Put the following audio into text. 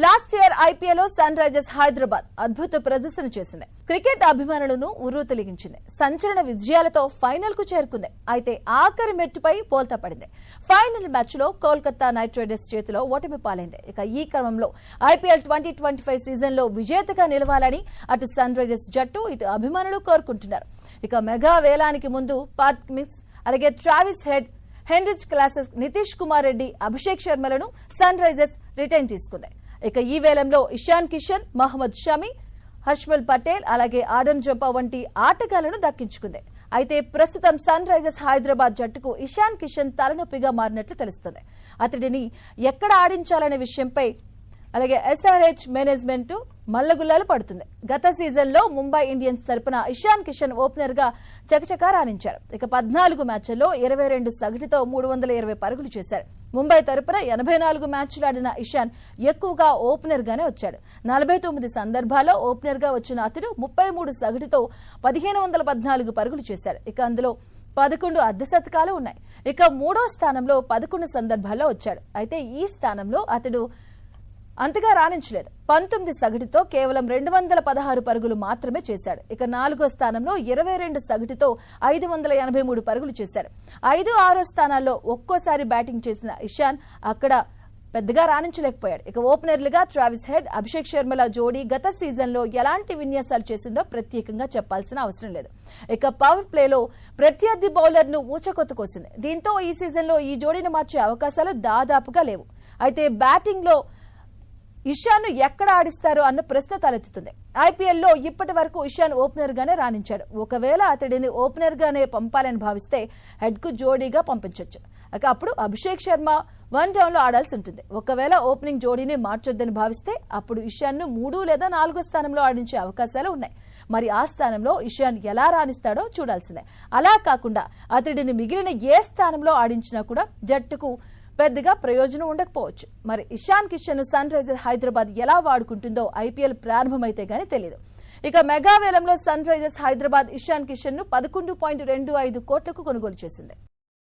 Last year ఐపీఎల్లో Sunrisers Hyderabad అద్భుత ప్రదర్శన చేసింది. క్రికెట్ అభిమానులను ఉర్రూ తొలగించింది. సంచలన విజయాలతో ఫైనల్కు చేరుకుంది. అయితే ఆఖరి మెట్టుపై పోల్తా పడింది. ఫైనల్ మ్యాచ్లో కోల్కతా నైట్ రైడర్స్ చేతిలో ఓటమి పాలైంది. ఇక ఈ క్రమంలో ఐపీఎల్ ట్వంటీ ట్వంటీ ఫైవ్ సీజన్లో విజేతగా నిలవాలని అటు సన్ రైజర్స్ జట్టు ఇటు అభిమానులు కోరుకుంటున్నారు. ఇక మెగా వేలానికి ముందు పార్క్ మిక్స్ అలాగే Travis Head Heinrich Klaasen Nitish Kumar Reddy Abhishek శర్మలను సన్ రైజర్స్ రిటైన్ తీసుకుంది. ఇక ఈ వేలంలో ఇషాన్ కిషన్ మహమ్మద్ షమి హష్మల్ పటేల్ అలాగే ఆడమ్ జంపా వంటి ఆటగాళ్ళను దక్కించుకుంది. అయితే ప్రస్తుతం సన్ రైజర్స్ హైదరాబాద్ జట్టుకు ఇషాన్ కిషన్ తలనొప్పిగా మారినట్లు తెలుస్తుంది. అతడిని ఎక్కడ ఆడించాలనే విషయంపై అలాగే ఎస్ఆర్హెచ్ మేనేజ్మెంట్ మల్లగుల్లాలు పడుతుంది. గత సీజన్లో ముంబై ఇండియన్స్ తరపున ఇషాన్ కిషన్ ఓపెనర్గా చకచకా రాణించారు. ఇక పద్నాలుగు మ్యాచ్ల్లో ఇరవై రెండు సగటుతో మూడు వందల ఇరవై పరుగులు చేశారు ముంబై తరపున ఎనభై నాలుగు మ్యాచ్లు ఆడిన ఇషాన్ ఎక్కువగా ఓపెనర్ గానే వచ్చాడు. నలభై తొమ్మిది సందర్భాల్లో ఓపెనర్గా వచ్చిన అతడు ముప్పై మూడు సగటుతో పదిహేను వందల పద్నాలుగు పరుగులు చేశాడు. ఇక అందులో పదకొండు అర్ధశతకాలు ఉన్నాయి. ఇక మూడో స్థానంలో పదకొండు సందర్భాల్లో వచ్చాడు. అయితే ఈ స్థానంలో అతడు అంతగా రాణించలేదు. పంతొమ్మిది సగటుతో కేవలం రెండు వందల పదహారు పరుగులు మాత్రమే చేశాడు. ఇక నాలుగో స్థానంలో ఇరవై రెండు సగటుతో ఐదు వందల ఎనభై మూడు పరుగులు చేశాడు. ఐదు ఆరో స్థానాల్లో ఒక్కోసారి బ్యాటింగ్ చేసిన ఇషాన్ అక్కడ పెద్దగా రాణించలేకపోయాడు. ఇక ఓపెనర్లుగా ట్రావిస్ హెడ్ అభిషేక్ శర్మల జోడీ గత సీజన్లో ఎలాంటి విన్యాసాలు చేసిందో ప్రత్యేకంగా చెప్పాల్సిన అవసరం లేదు. ఇక పవర్ ప్లేలో ప్రత్యర్థి బౌలర్ను ఊచకొత్త కోసింది. దీంతో ఈ సీజన్లో ఈ జోడీని మార్చే అవకాశాలు దాదాపుగా లేవు. అయితే బ్యాటింగ్లో ఇషాన్ను ఎక్కడ ఆడిస్తారు అన్న ప్రశ్న తలెత్తుతుంది. ఐపీఎల్లో ఇప్పటి వరకు ఇషాన్ ఓపెనర్ గానే రాణించాడు. ఒకవేళ అతడిని ఓపెనర్ గానే పంపాలని భావిస్తే హెడ్కు జోడీగా పంపించవచ్చు ఇక అప్పుడు అభిషేక్ శర్మ వన్ డౌన్లో ఆడాల్సి ఉంటుంది. ఒకవేళ ఓపెనింగ్ జోడీని మార్చొద్దని భావిస్తే అప్పుడు ఇషాన్ను మూడు లేదా నాలుగో స్థానంలో ఆడించే అవకాశాలు ఉన్నాయి. మరి ఆ స్థానంలో ఇషాన్ ఎలా రాణిస్తాడో చూడాల్సిందే. అలా కాకుండా అతడిని మిగిలిన ఏ స్థానంలో ఆడించినా కూడా జట్టుకు పెద్దగా ప్రయోజనం ఉండకపోవచ్చు. మరి ఇషాన్ కిషన్ సన్ రైజర్స్ హైదరాబాద్ ఎలా వాడుకుంటుందో ఐపీఎల్ ప్రారంభమైతే గానీ తెలియదు ఇక మెగా వేలంలో సన్ రైజర్స్ హైదరాబాద్ ఇషాన్ కిషన్ను పదకొండు పాయింట్ రెండు ఐదు కోట్లకు కొనుగోలు చేసింది.